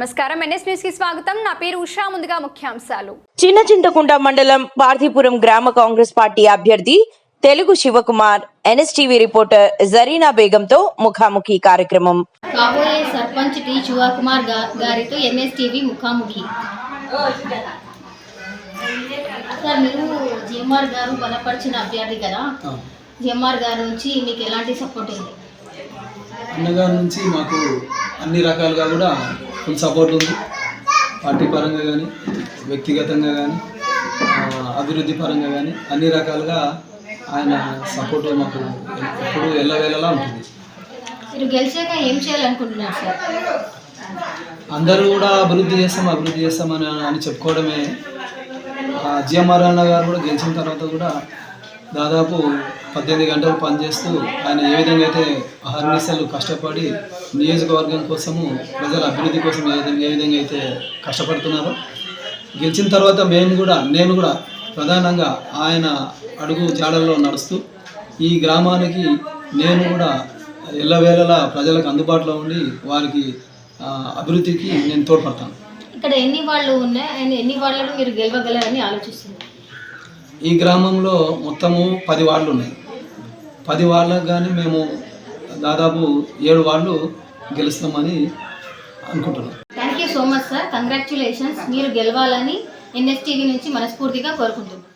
నమస్కారం. ఎన్ఎస్ న్యూస్కి స్వాగతం. నా పేరు ఉషా. ముందుగా ముఖ్యాంశాలు. చిన్న చింతకుంట మండలం పార్థిపురం గ్రామ కాంగ్రెస్ పార్టీ అభ్యర్థి తెలుగు శివకుమార్ ఎన్ఎస్టీవీ రిపోర్టర్ జరీనా బేగంతో ముఖాముఖి కార్యక్రమం. కాబోయే సర్పంచ్ టి. శివకుమార్ గారితో ఎన్ఎస్టీవీ ముఖాముఖి. సార్ మీరు జిఎంఆర్ గారు బలపరిచిన అభ్యర్థి కదా? జిఎంఆర్ గారి నుంచి మీకు ఎలాంటి సపోర్ట్ ఉంది? అన్నగారి నుంచి మాకు అన్ని రకాలుగా కూడా ఫుల్ సపోర్ట్ ఉంది. పార్టీ పరంగా కానీ వ్యక్తిగతంగా కానీ అభివృద్ధి పరంగా కానీ అన్ని రకాలుగా ఆయన సపోర్ట్ మాకు ఎప్పుడు ఎల్లవేళలా ఉంటుంది. మీరు గెలిచాక ఏం చేయాలనుకుంటున్నారు సార్? అందరూ కూడా అభివృద్ధి చేస్తాం అభివృద్ధి చేస్తామని అని చెప్పుకోవడమే. జిఎంఆర్ అన్న గారు కూడా గెలిచిన తర్వాత కూడా దాదాపు పద్దెనిమిది గంటలు పనిచేస్తూ ఆయన ఏ విధంగా అయితే అహర్నిశలు కష్టపడి నియోజకవర్గం కోసము ప్రజల అభివృద్ధి కోసం ఏ విధంగా ఏ విధంగా అయితే కష్టపడుతున్నారో గెలిచిన తర్వాత మేము కూడా నేను కూడా ప్రధానంగా ఆయన అడుగు జాడల్లో నడుస్తూ ఈ గ్రామానికి నేను కూడా ఎల్లవేళలా ప్రజలకు అందుబాటులో ఉండి వారికి అభివృద్ధికి నేను తోడ్పడతాను. ఇక్కడ ఎన్ని వాళ్ళు ఉన్నాయి? ఎన్ని వాళ్ళను మీరు గెలవగలరని ఆలోచిస్తున్నారు? ఈ గ్రామంలో మొత్తము పది వాళ్ళు ఉన్నాయి పది వాళ్ళకు కానీ మేము దాదాపు ఏడు వాళ్ళు గెలుస్తామని అనుకుంటున్నాం. Thank you so much sir congratulations మీరు గెలవాలని ఎన్ఎస్టీవీ నుంచి మనస్ఫూర్తిగా కోరుకుంటున్నాం.